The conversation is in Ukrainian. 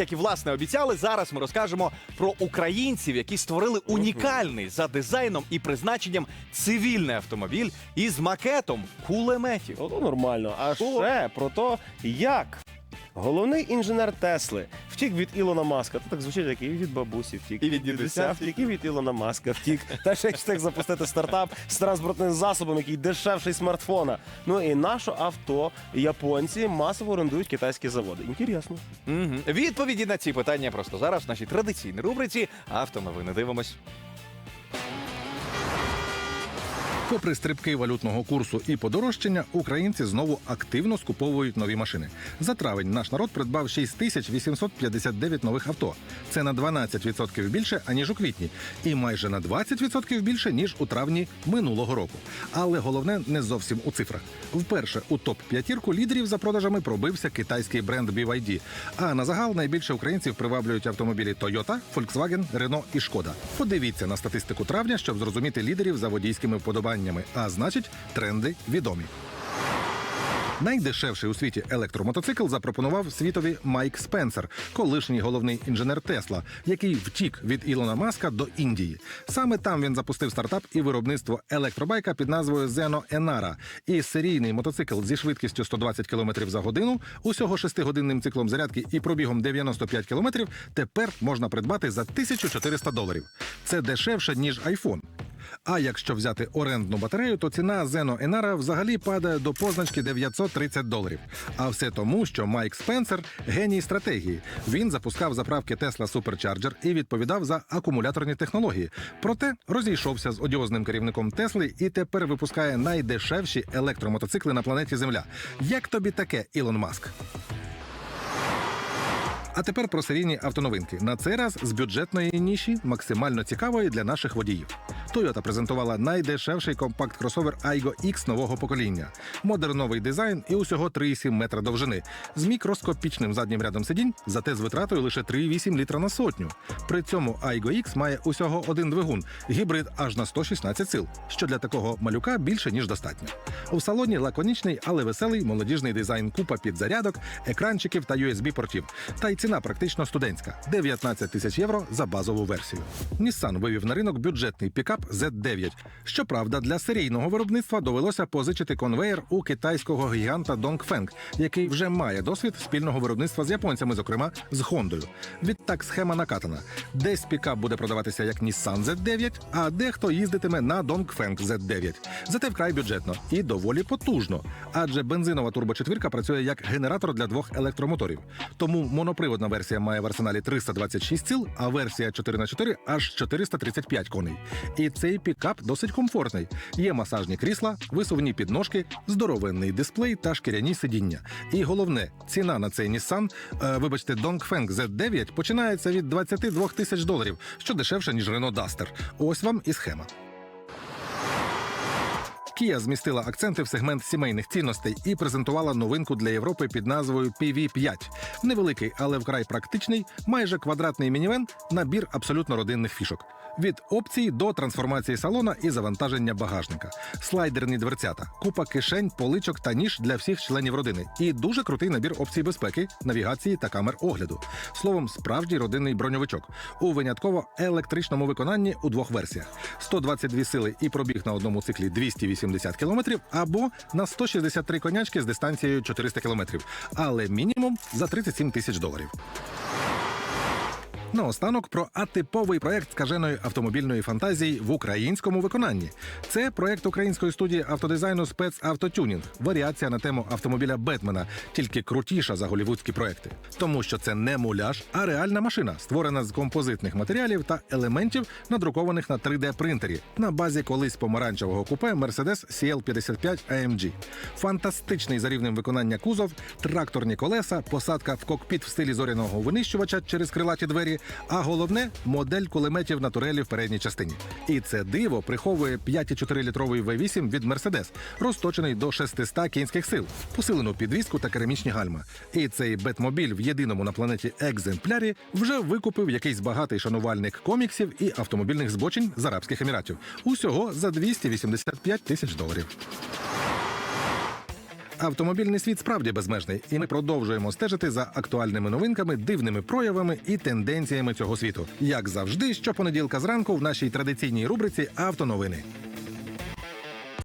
Як і власне обіцяли, зараз ми розкажемо про українців, які створили унікальний за дизайном і призначенням цивільний автомобіль із макетом кулеметів. Ну, нормально. А ще про те, як головний інженер Тесли втік від Ілона Маска. Це так звучить, як і від бабусі втік. І від дідуся втік, і від Ілона Маска втік. Та ще ж так запустити стартап з транспортним засобом, який дешевший смартфона. Ну і наше авто японці масово орендують китайські заводи. Інтересно. Угу. Відповіді на ці питання просто зараз в нашій традиційній рубриці Автоновини дивимось. Попри стрибки валютного курсу і подорожчання, українці знову активно скуповують нові машини. За травень наш народ придбав 6859 нових авто. Це на 12% більше аніж у квітні, і майже на 20% більше ніж у травні минулого року. Але головне не зовсім у цифрах. Вперше у топ п'ятірку лідерів за продажами пробився китайський бренд BYD. А на загал найбільше українців приваблюють автомобілі Toyota, Volkswagen, Renault і Шкода. Подивіться на статистику травня, щоб зрозуміти лідерів за водійськими вподобаннями. А значить, тренди відомі. Найдешевший у світі електромотоцикл запропонував світові Майк Спенсер, колишній головний інженер Тесла, який втік від Ілона Маска до Індії. Саме там він запустив стартап і виробництво електробайка під назвою Zeno Enara. І серійний мотоцикл зі швидкістю 120 км за годину, усього 6-годинним циклом зарядки і пробігом 95 км тепер можна придбати за 1400 доларів. Це дешевше ніж iPhone. А якщо взяти орендну батарею, то ціна Zeno Enara взагалі падає до позначки 930 доларів. А все тому, що Майк Спенсер геній стратегії. Він запускав заправки Tesla Supercharger і відповідав за акумуляторні технології. Проте розійшовся з одіозним керівником Тесли і тепер випускає найдешевші електромотоцикли на планеті Земля. Як тобі таке, Ілон Маск? А тепер про серійні автоновинки. На цей раз з бюджетної ніші, максимально цікавої для наших водіїв. Toyota презентувала найдешевший компакт-кросовер Aygo X нового покоління. Модерновий дизайн і усього 3,7 метра довжини. З мікроскопічним заднім рядом сидінь, зате з витратою лише 3,8 літра на сотню. При цьому Aygo X має усього один двигун, гібрид аж на 116 сил, що для такого малюка більше ніж достатньо. У салоні лаконічний, але веселий молодіжний дизайн купа підзарядок, екранчиків та USB-портів. Та й ціна практично студентська 19 тисяч євро за базову версію. Nissan вивів на ринок бюджетний пікап Z9. Щоправда, для серійного виробництва довелося позичити конвеєр у китайського гіганта Dongfeng, який вже має досвід спільного виробництва з японцями, зокрема з Хондою. Відтак схема накатана. Десь пікап буде продаватися як Nissan Z9, а дехто їздитиме на Dongfeng Z9. Зате вкрай бюджетно і доволі потужно, адже бензинова турбочетвірка працює як генератор для двох електромоторів. Тому моноприводна версія має в арсеналі 326 сил, а версія 4х4 аж 435 коней. І цей пікап досить комфортний. Є масажні крісла, висувні підножки, здоровенний дисплей та шкіряні сидіння. І головне, ціна на цей Nissan, е, вибачте, Dongfeng Z9 починається від 22 тисяч доларів, що дешевше ніж Renault Duster. Ось вам і схема. Kia змістила акценти в сегмент сімейних цінностей і презентувала новинку для Європи під назвою PV5. Невеликий, але вкрай практичний, майже квадратний мінівен, набір абсолютно родинних фішок. Від опцій до трансформації салона і завантаження багажника, слайдерні дверцята, купа кишень, поличок та ніж для всіх членів родини. І дуже крутий набір опцій безпеки, навігації та камер огляду. Словом, справжній родинний броньовичок у винятково електричному виконанні у двох версіях: 122 сили і пробіг на одному циклі 280 км, або на 163 конячки з дистанцією 400 км, але мінімум за 37 тисяч доларів. Наостанок про атиповий проект скаженої автомобільної фантазії в українському виконанні. Це проект української студії автодизайну спецавтотюнінг, варіація на тему автомобіля Бетмена, тільки крутіша за голівудські проекти. Тому що це не муляж, а реальна машина, створена з композитних матеріалів та елементів, надрукованих на 3D-принтері на базі колись помаранчевого купе Mercedes CL55 AMG. Фантастичний за рівнем виконання кузов, тракторні колеса, посадка в кокпіт в стилі зоряного винищувача через крилаті двері. А головне модель кулеметів на турелі в передній частині. І це диво приховує 5,4-літровий V8 від Mercedes, розточений до 600 кінських сил, посилену підвіску та керамічні гальма. І цей бетмобіль в єдиному на планеті екземплярі вже викупив якийсь багатий шанувальник коміксів і автомобільних збочень з Арабських Еміратів. Усього за 285 тисяч доларів. Автомобільний світ справді безмежний, і ми продовжуємо стежити за актуальними новинками, дивними проявами і тенденціями цього світу. Як завжди, щопонеділка зранку в нашій традиційній рубриці Автоновини.